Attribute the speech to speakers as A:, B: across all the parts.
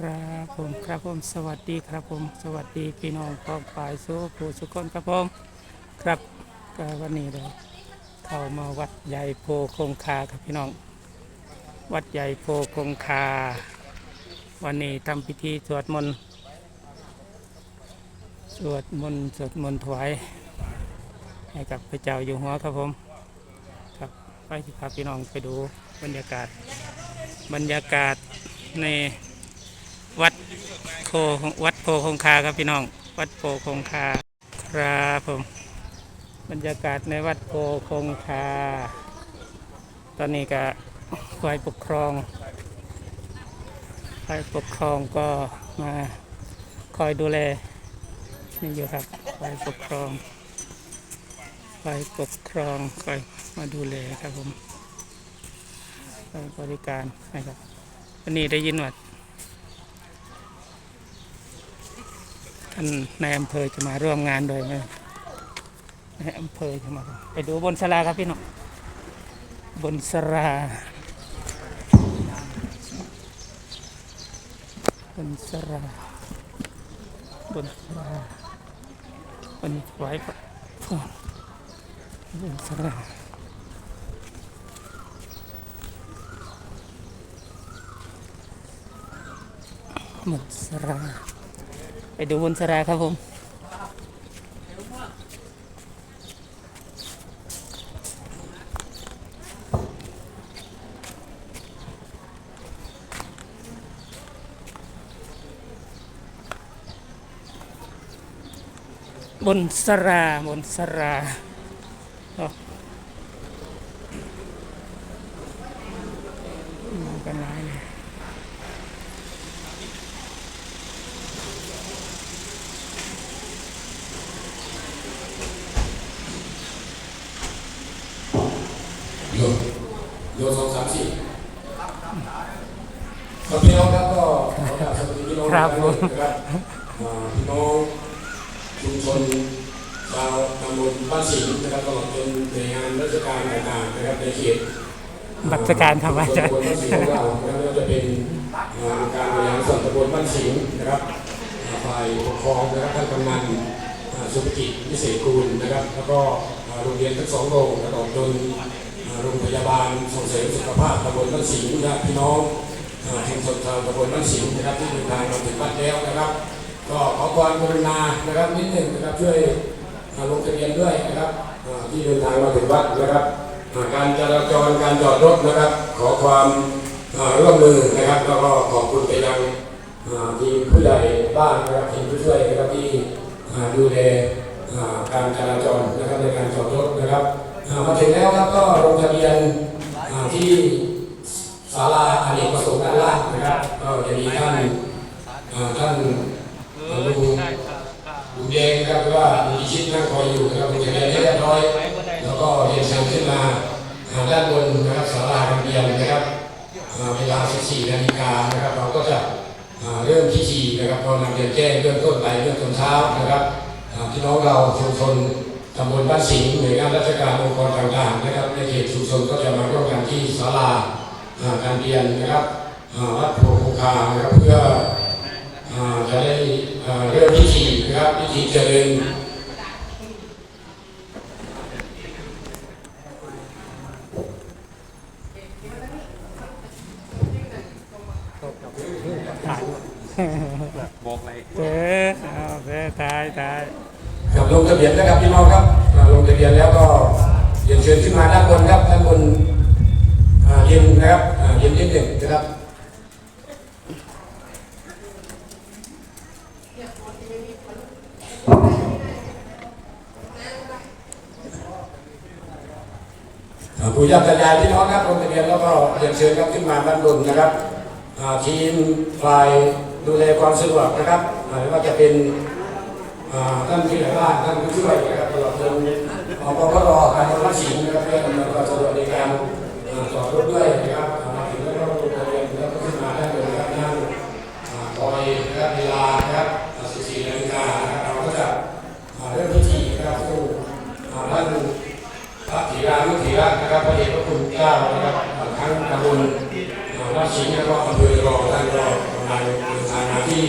A: ครับผมครับผมสวัสดีครับผมสวัสดีพี่น้องกองฝ่ายสู้ผู้สุคนครับผมครับก็วันนี้เราเข้ามาวัดใหญ่โพคงคาครับพี่น้อง วัดใหญ่โพคงคา วันนี้ทำพิธีสวดมนต์สวดมนต์สวดมนต์ถวายให้กับพระเจ้าอยู่หัวครับผมครับไปพาพี่น้องไปดูบรรยากาศบรรยากาศใน วัดโพคงคาครับพี่น้อง วัดโพคงคาครับผม บรรยากาศในวัดโพคงคา ตอนนี้ก็ฝ่ายปกครองฝ่ายปกครองก็มาคอยดูแลนี่อยู่ครับฝ่ายปกครองฝ่ายปกครองคอยมาดูแลครับผมให้บริการนะครับวันนี้ได้ยินว่า ท่านนายอำเภอจะมาร่วมงานโดยนะนายอำเภอจะมาไปดูบนสลาครับพี่น้องบนสลาบนสลาบนสลาบนไว้พระบนสลาบนสรา ไปดูบนสราครับผมบนสราบนสราโอ้มากันหลายเลย
B: โยโยสองสามสี่ครับพี่น้องครับก็ขอกราบสวัสดีพี่น้อง
A: ครับ ผม
B: นะครับอ่าพี่น้องชุมชนชาวตำบลบ้านสิงห์นะครับตลอดจนหน่วยงานราชการต่างๆนะครับในเขต
A: บัตรการทำอาจารย์
B: ตำบลบ้านสิงห์ของเรานะครับไม่ว่าจะเป็นอ่าการบริหารส่วนตำบลบ้านสิงห์นะครับอ่าฝ่ายปกครองนะครับท่านกำนันอ่าสุภกิจวิเศษกูลนะครับ แล้วก็อ่าโรงเรียนทั้งสองโรงตลอดจนอ่าโรงพยาบาลส่งเสริมสุขภาพตำบลบ้านสิงห์นะครับพี่น้อง อ่าชุมชนชาวตำบลบ้านสิงนะครับที่เดินทางมาถึงบ้านแล้วนะครับ ก็ขอความกรุณานะครับนิดหนึ่งนะครับช่วยอ่าลงทะเบียนด้วยนะครับที่เดินทางมาถึงวัดนะครับการจราจรการจอดรถนะครับ ขอความอ่าร่วมมือนะครับแล้วก็ขอบคุณไปยังอ่าทีมผู้ใหญ่บ้านนะครับทีมผู้ช่วยนะครับที่ดูแลการจราจรนะครับในการจอดรถนะครับมาถึงแล้วครับก็ลงทะเบียนที่ ศาลาอเนกประสงค์ด้านล่างนะครับก็จะมีท่านท่านลุงลุงแดงนะครับว่าลุงพิชิตนั่งคอยอยู่นะครับลงทะเบียนเรียบร้อย แล้วก็เรียนเชิญขึ้นมาอ่าด้านบนนะครับศาลาการเรียนนะครับอ่าเวลา 14 นาฬิกานะครับเราก็จะเริ่มพิธีนะครับเรานำเรียนแจ้งเริ่มต้นไปเริ่มต้นเช้านะครับอ่าพี่น้องเราชุมชนตำบลบ้านสิงห์หน่วยงานราชการองค์กรต่างๆนะครับในเขตชุมชนก็จะมาร่วมกันที่ศาลา การเรียนนะครับอ่าวัดโพคงคานะครับเพื่ออ่าจะได้อ่าเริ่มพิธีนะครับพิธีเจริญ
C: บอกเลย
A: เจ๊เอาเจ๊ตายตาย
B: กับลงทะเบียนนะครับพี่น้องครับอ่าลงทะเบียนแล้วก็เรียนเชิญขึ้นมาด้านบนครับด้านบน เย็นนะครับเย็นนิดหนึ่งนะครับผู้ย่าตายายพี่น้องครับลงทะเบียนแล้วก็เรียนเชิญครับขึ้นมาด้านบนนะครับทีมฝ่ายดูแลความสะดวกนะครับไม่ว่าจะเป็นท่านผู้ใหญ่บ้านท่านผู้ช่วยนะครับตลอดจนอปพรการรักสิงนะครับเพื่ออำนวยความสะดวกในการ จอดรถด้วยนะครับอ่ามาถึงแล้วก็ลงทะเบียนแล้วก็ขึ้นมาด้านบนะครับนั่งอ่าคอยนะครับเวลานะครับ14นาฬิกานะครับเราก็จะอ่าเริ่มพิธีนะครับสู่ท่านพระธีรานุธีระนะครับพระเดชพระคุณเจ้านะครับทั้งตำบลวัดสิงห์แล้วก็อำเภอรองท่านก็กำลังเดินทางมาที่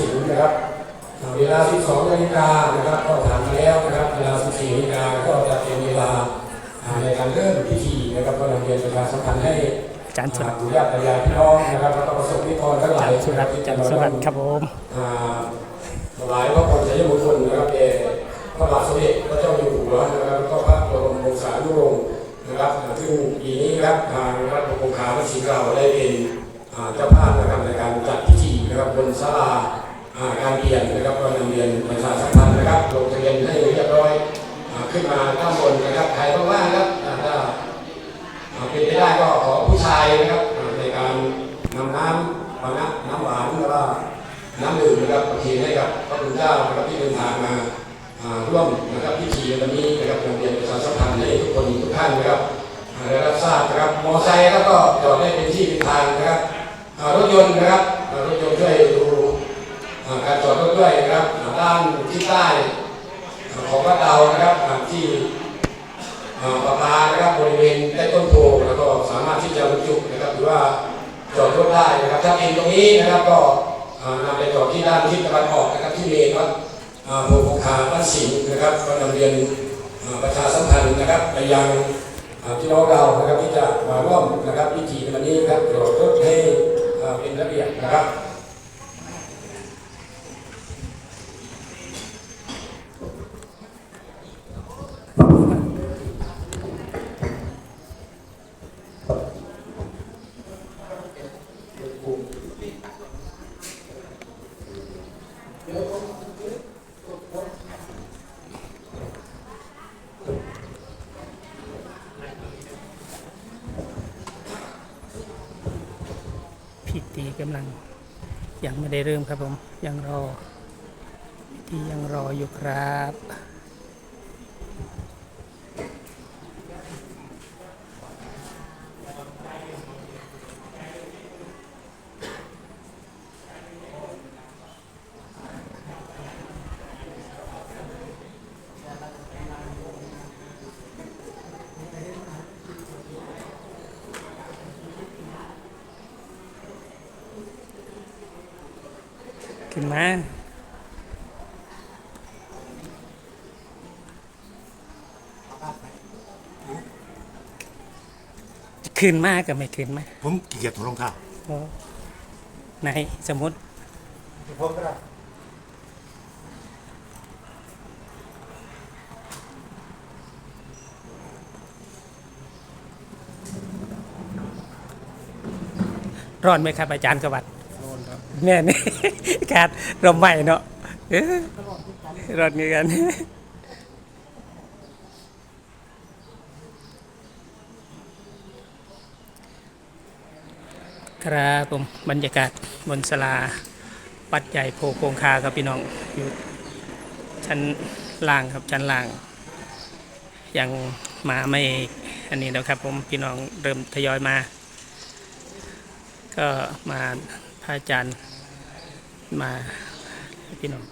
B: ธิ์คาวัดสิงห์นะครับเวลา 12นาฬิกานะครับก็ถามมาแล้วนะครับเวลา 14นาฬิกาก็จะเป็นเวลาอ่าในการเริ่มพิธีนะครับก็นำเรียนประชาสัมพันธ์ให้
A: อาจารย์สุรัตน์
B: ปู่ย่าตายายพี่น้องนะครับแล้วก็ประสบนิกรทั้งหลาย
A: สุรัตน์อาจารย์สุรัตน์ครับผม
B: อ่าถวายพระพรชัยมงคลนะครับแด่พระบาทสมเด็จพระเจ้าอยู่หัวนะครับแล้วก็พระบรมวงศานุวงศ์นะครับอ่าซึ่งปีนี้ครับทางวัดพระคงคาวัดศรีเก่าได้เป็นอ่าเจ้าภาพนะครับในการจัดพิธีนะครับบนศาลาอ่า การเรียนนะครับก็นำเรียนประชาสัมพันธ์นะครับลงทะเบียนให้เรียบร้อยขึ้นมาด้านบนนะครับใครว่างๆครับอ่าถ้าเป็นไปได้ก็ขอผู้ชายนะครับในการนำน้ำปานะน้ำหวานหรือว่าน้ำดื่มนะครับประเคนให้กับพระคุณเจ้านะครับที่เดินทางมาร่วมนะครับพิธีวันนี้นะครับนำเรียนประชาสัมพันธ์ให้ทุกคนทุกท่านนะครับได้รับทราบนะครับมอไซค์แล้วก็จอดได้เป็นที่เป็นทางนะครับรถยนต์นะครับอ่ารถยนต์ช่วยดู อ่าการจอดรถด้วยนะครับ่ที่ใต้ของวัดเดานะครับที่อ่าประปานะครับบริเวณใต้ต้นโพแล้วก็สามารถที่จะบรรจุนะครับหรือว่าจอดรถได้นะครับถ้าเป็นตรงนี้นะครับก็อ่านำไปจอดที่ด้านทิศตะวันออกนะครับที่เมนวัดโพคงคาบ้านสิงห์นะครับก็นำเรียนประชาสัมพันธ์นะครับไปยังพี่น้องเรานะครับที่จะมาร่วมนะครับพิธีในวันนี้นะครับจอดรถให้เป็นระเบียบนะครับ
A: พิธี กำลังยังไม่ได้เริ่มครับผมยังรอที่ยังรออยู่ครับ ขึ้นมาขึ้นมากกับไม่ขึ้นมา
C: ผมขี้เกียจถอดรองเท้า
A: โอ้ไหนสมมติ
C: ผมก็ได้
A: ร้อนไหมครับอาจารย์สวัสดิ์ร้อนครับ แน่นี่การลมใหม่เนาะเออร้อนเหมือนกันครับผมบรรยากาศบนสลาวัดใหญ่โพโคงคาครับพี่น้องอยู่ชั้นล่างครับชั้นล่าง ยังมาไม่อันนี้แล้วครับผมพี่น้องเริ่มทยอยมา ก็มา พระอาจารย์มาพี่น้อง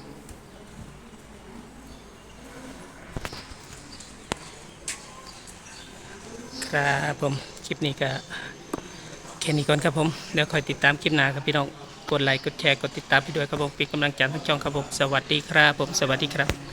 A: ครับผมคลิปนี้ก็แค่นี้ก่อนครับผมเดี๋ยวคอยติดตามคลิปหน้าครับพี่น้องกดไลค์กดแชร์กดติดตามพี่ด้วยครับผมเป็นกำลังใจทั้งช่องครับผมสวัสดีครับผมสวัสดีครับ